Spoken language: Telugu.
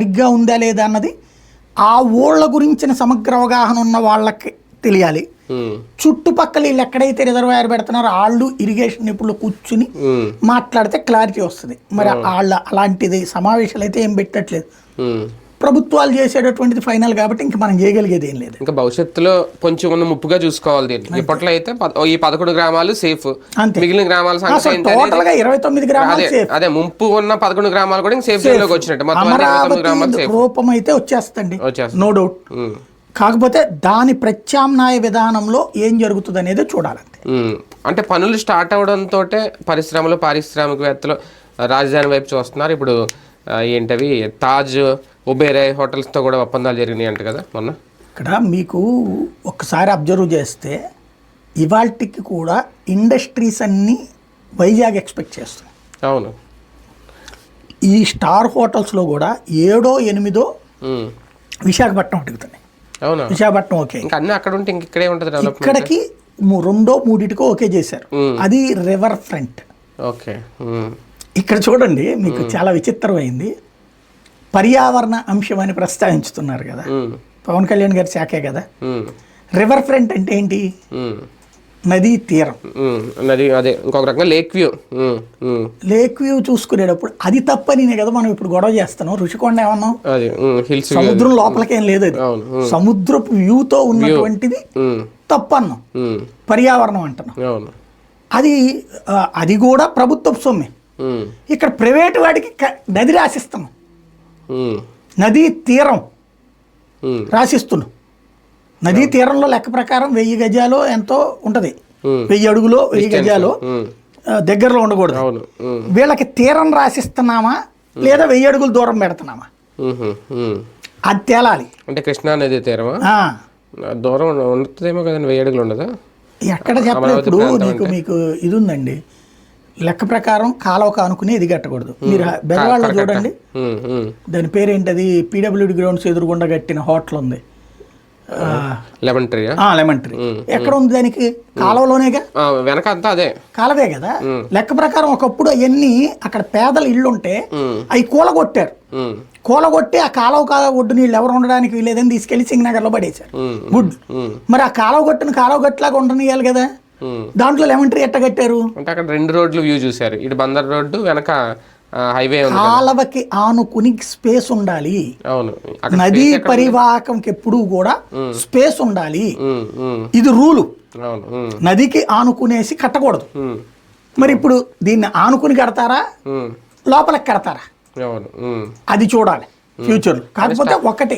సరిగ్గా ఉందా లేదా అన్నది ఆ ఊళ్ళ గురించిన సమగ్ర అవగాహన ఉన్న వాళ్ళకి తెలియాలి. చుట్టుపక్కల వీళ్ళు ఎక్కడైతే రిజర్వాయర్ పెడుతున్నారో వాళ్ళు ఇరిగేషన్ నిపుణులు కూర్చుని మాట్లాడితే క్లారిటీ వస్తుంది. మరి వాళ్ళ అలాంటిది సమావేశాలు అయితే ఏం పెట్టట్లేదు. ప్రభుత్వాలు చేసేటటువంటిది ఫైనల్ కాబట్టి ఇంక మనం చేయగలిగేది ఏం లేదు. ఇంకా భవిష్యత్తులో కొంచెం ఉన్న ముప్పుగా చూసుకోవాలి దీన్ని. ఇప్పట్లో అయితే ఈ పదకొండు గ్రామాలు సేఫ్. మిగిలిన గ్రామాల ఇరవై తొమ్మిది గ్రామాలు అదే సేఫ్. అదే ముంపు ఉన్న పదకొండు గ్రామాలు కూడా సేఫ్ జోన్లోకి వచ్చినట్టు. మొత్తం రూపం అయితే వచ్చేస్తండి. నో డౌట్ కాకపోతే దాని ప్రత్యామ్నాయ విధానంలో ఏం జరుగుతుంది అనేది చూడాలంతే. ఉమ్. అంటే పనులు స్టార్ట్ అవడంతో పరిశ్రమలు పారిశ్రామికవేత్తలు రాజధాని వైపు చూస్తున్నారు. ఇప్పుడు ఏంటవి? తాజ్ ఒబేరే హోటల్స్తో కూడా ఒప్పందాలు జరిగినాయి అంట కదా మొన్న? ఇక్కడ మీకు ఒక్కసారి అబ్జర్వ్ చేస్తే ఇవాల్టికి కూడా ఇండస్ట్రీస్ అన్నీ వైజాగ్ ఎక్స్పెక్ట్ చేస్తున్నాయి. అవును. ఈ స్టార్ హోటల్స్లో కూడా ఏడో ఎనిమిదో విశాఖపట్నం అడుగుతున్నాయి అవునా? విశాఖపట్నం ఓకే. ఇంకా అన్ని అక్కడ ఉంటే ఇంక ఇక్కడే ఉంటుంది ఇక్కడికి రెండో మూడిటికో ఓకే చేశారు. అది రివర్ ఫ్రంట్ ఓకే ఇక్కడ చూడండి మీకు చాలా విచిత్రమైంది. పర్యావరణ అంశం అని ప్రస్తావించుతున్నారు కదా. పవన్ కళ్యాణ్ గారి శాఖే కదా. రివర్ ఫ్రంట్ అంటే ఏంటి? నదీ తీరం. నది అదే ఇంకొక రకంగా లేక్ వ్యూ. లేక్ వ్యూ చూసుకునేటప్పుడు అది తప్పని కదా మనం ఇప్పుడు గొడవ చేస్తున్నాం. రుషికొండ ఏమన్నాం సముద్రం లోపలికేం లేదు అది. సముద్రపు వ్యూతో ఉన్నటువంటిది ఉమ్, తప్పు అన్నాం ఉమ్, పర్యావరణం అంటున్నాం. అది అది కూడా ప్రభుత్వపు సొమ్మే. ఇక్కడ ప్రైవేట్ వాడికి నది రాసిస్తున్నాం. నదీ తీరం ఉమ్, రాసిస్తున్నాం. నదీ తీరంలో లెక్క ప్రకారం వెయ్యి గజాలు ఎంతో ఉంటది. వెయ్యి అడుగులో వెయ్యి గజాలు దగ్గరలో ఉండకూడదు. వీళ్ళకి తీరం రాసిస్తున్నామా లేదా వెయ్యి అడుగులు దూరం పెడుతున్నామా. అది తేలాలి. అంటే కృష్ణా నది తీరమా? దూరం ఉంటుందేమో కదండి వెయ్యి అడుగులు ఉండదా? ఎక్కడ చెప్పలేదు ఇప్పుడు మీకు ఇది ఉందండి. లెక్క ప్రకారం కాలువ కానుకుని ఇది కట్టకూడదు. మీరు బెజవాడలో చూడండి. దాని పేరేంటది? పీడబ్ల్యూడి గ్రౌండ్స్ ఎదురుగుండా కట్టిన హోటల్ ఉంది. లెమన్ ట్రీయా లెమన్ ట్రీ. ఎక్కడ ఉంది దానికి? కాలువలోనేగా? వెనక అంతా అదే. కాలవే కదా? లెక్క ప్రకారం ఒకప్పుడు అవన్నీ అక్కడ పేదల ఇళ్ళు ఉంటే అవి కూలగొట్టారు. కూలగొట్టి ఆ కాలువ కా ఒడ్డు నీళ్ళు ఎవరు ఉండడానికి వీలేదని తీసుకెళ్ళి సింగనగర్లో పడేశారు. గుడ్. మరి ఆ కాలువ కొట్టిన కాలువ గట్లాగా ఉండనియాలి కదా. దాంట్లో లెమన్ ట్రీ ఎట్ట కట్టారు? అంటే అక్కడ రెండు రోడ్లు వ్యూ చూశారు. ఇటు బందర్ రోడ్డు వెనక హైవే కాలవకి ఆనుకుని స్పేస్ ఉండాలి. అవును. నదీ పరివాహకంకి ఎప్పుడూ కూడా స్పేస్ ఉండాలి. ఇది రూలు. నదికి ఆనుకునేసి కట్టకూడదు. మరి ఇప్పుడు దీన్ని ఆనుకుని కడతారా? లోపలికి కడతారా? అది చూడాలి. ఫ్యూచర్లో కాకపోతే ఒకటి